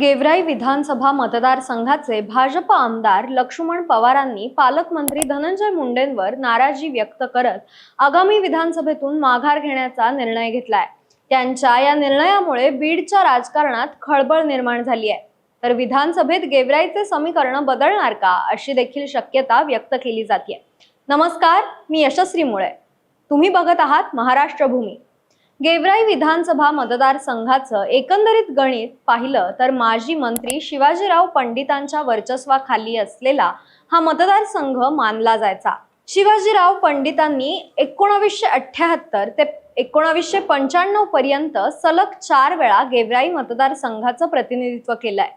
गेवराई विधानसभा मतदारसंघाचे भाजप आमदार लक्ष्मण पवारांनी पालकमंत्री धनंजय मुंडेंवर नाराजी व्यक्त करत आगामी विधानसभेतून माघार घेण्याचा निर्णय घेतलाय. त्यांच्या या निर्णयामुळे बीडच्या राजकारणात खळबळ निर्माण झाली आहे तर विधानसभेत गेवराईचे समीकरण बदलणार का अशी देखील शक्यता व्यक्त केली जाते नमस्कार मी यशस्वी मुळे. तुम्ही बघत आहात महाराष्ट्र भूमी गेवराई विधानसभा मतदारसंघाचं एकंदरीत गणित पाहिलं तर माजी मंत्री शिवाजीराव पंडितांच्या वर्चस्वाखाली असलेला हा मतदारसंघ मानला जायचा. शिवाजीराव पंडितांनी एकोणावीसशे अठ्याहत्तर ते एकोणावीसशे पंच्याण्णव पर्यंत सलग चार वेळा गेवराई मतदारसंघाचं प्रतिनिधित्व केलंय.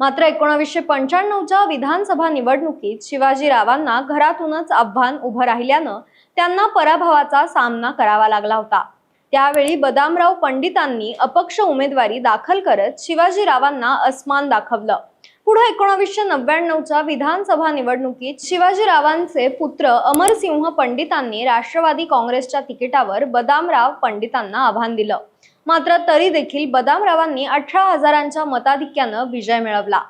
मात्र एकोणावीसशे पंच्याण्णवच्या विधानसभा निवडणुकीत शिवाजीरावांना घरातूनच आव्हान उभं राहिल्यानं त्यांना पराभवाचा सामना करावा लागला होता. त्यावेळी बदामराव पंडितांनी अपक्ष उमेदवारी दाखल करत शिवाजीरावांना अस्मान दाखवलं. पुढे एकोणावीसशे नव्याण्णवच्या विधानसभा निवडणुकीत शिवाजीरावांचे पुत्र अमरसिंह पंडितांनी राष्ट्रवादी काँग्रेसच्या तिकिटावर बदामराव पंडितांना आव्हान दिलं. मात्र तरी देखील बदामरावांनी अठरा हजारांच्या मताधिक्यानं विजय मिळवला.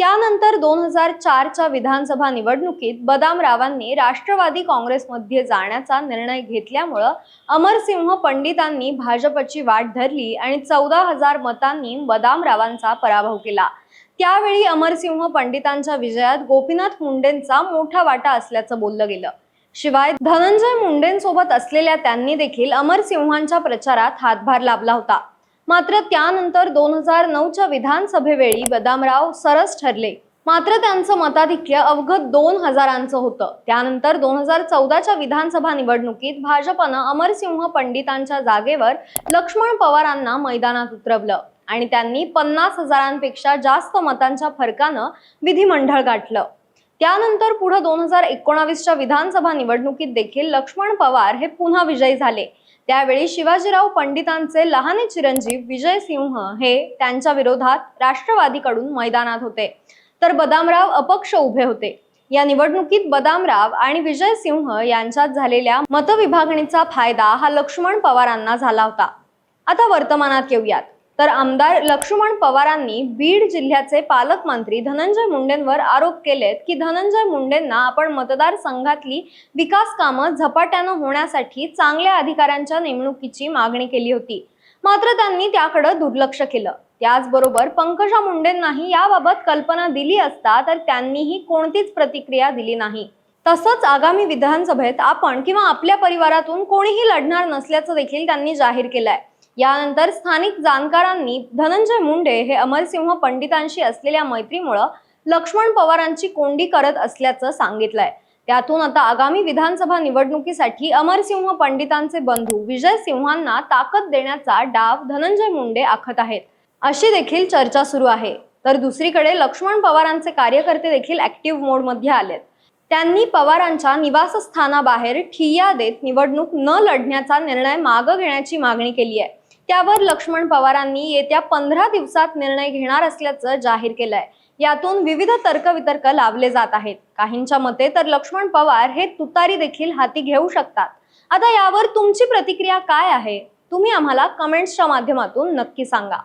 त्यानंतर दोन हजार चारच्या विधानसभा निवडणुकीत बदामरावांनी राष्ट्रवादी काँग्रेसमध्ये जाण्याचा निर्णय घेतल्यामुळं अमरसिंह पंडितांनी भाजपची वाट धरली आणि चौदा हजार मतांनी बदामरावांचा पराभव केला. त्यावेळी अमरसिंह पंडितांच्या विजयात गोपीनाथ मुंडेंचा मोठा वाटा असल्याचं बोललं गेलं. शिवाय धनंजय मुंडेंसोबत असलेल्या त्यांनी देखील अमरसिंहांच्या प्रचारात हातभार लाभला होता. मात्र त्यानंतर दोन हजार नऊच्या विधानसभेवेळी बदामराव सरस ठरले. मात्र त्यांचं मताधिक्य अवघत दोन हजारांचं होतं. त्यानंतर दोन हजार चौदाच्या विधानसभा निवडणुकीत भाजपनं अमरसिंह पंडितांच्या जागेवर लक्ष्मण पवारांना मैदानात उतरवलं आणि त्यांनी पन्नास हजारांपेक्षा जास्त मतांच्या फरकानं विधिमंडळ गाठलं. त्यानंतर पुढे दोन हजार एकोणावीसच्या विधानसभा निवडणुकीत देखील लक्ष्मण पवार हे पुन्हा विजयी झाले. त्यावेळी शिवाजीराव पंडितांचे लहाने चिरंजीव विजय सिंह हे त्यांच्या विरोधात राष्ट्रवादीकडून मैदानात होते. तर बदामराव अपक्ष उभे होते. या निवडणुकीत बदामराव आणि विजय सिंह यांच्यात झालेल्या मतविभागणीचा फायदा हा लक्ष्मण पवारांना झाला होता. आता वर्तमानात येऊयात. तर आमदार लक्ष्मण पवारांनी बीड जिल्ह्याचे पालकमंत्री धनंजय मुंडेंवर आरोप केलेत की धनंजय मुंडेंना आपण मतदारसंघातली विकास कामं झपाट्यानं होण्यासाठी चांगल्या अधिकाऱ्यांच्या नेमणुकीची मागणी केली होती. मात्र त्यांनी त्याकडे दुर्लक्ष केलं. त्याचबरोबर पंकजा मुंडेंनाही याबाबत कल्पना दिली असता तर त्यांनीही कोणतीच प्रतिक्रिया दिली नाही. तसंच आगामी विधानसभेत आपण किंवा आपल्या परिवारातून कोणीही लढणार नसल्याचं देखील त्यांनी जाहीर केलंय. यानंतर स्थानिक जाणकारांनी धनंजय मुंडे हे अमरसिंह पंडितांशी असलेल्या मैत्रीमुळं लक्ष्मण पवारांची कोंडी करत असल्याचं सांगितलंय. त्यातून आता आगामी विधानसभा निवडणुकीसाठी अमरसिंह पंडितांचे बंधू विजय सिंहांना ताकद देण्याचा डाव धनंजय मुंडे आखत आहेत. अशी देखील चर्चा सुरू आहे. तर दुसरीकडे लक्ष्मण पवारांचे कार्यकर्ते देखील ऍक्टिव्ह मोडमध्ये आलेत. त्यांनी पवारांच्या निवासस्थानाबाहेर ठिय्या देत निवडणूक न लढण्याचा निर्णय मागं घेण्याची मागणी केली आहे. त्यावर लक्ष्मण पवारांनी येत्या पंधरा दिवसात निर्णय घेणार असल्याचं जाहीर केलंय. यातून विविध तर्कवितर्क लावले जात आहेत. काहींच्या मते तर लक्ष्मण पवार हे तुतारी देखील हाती घेऊ शकतात. आता यावर तुमची प्रतिक्रिया काय आहे? तुम्ही आम्हाला कमेंट्सच्या माध्यमातून नक्की सांगा.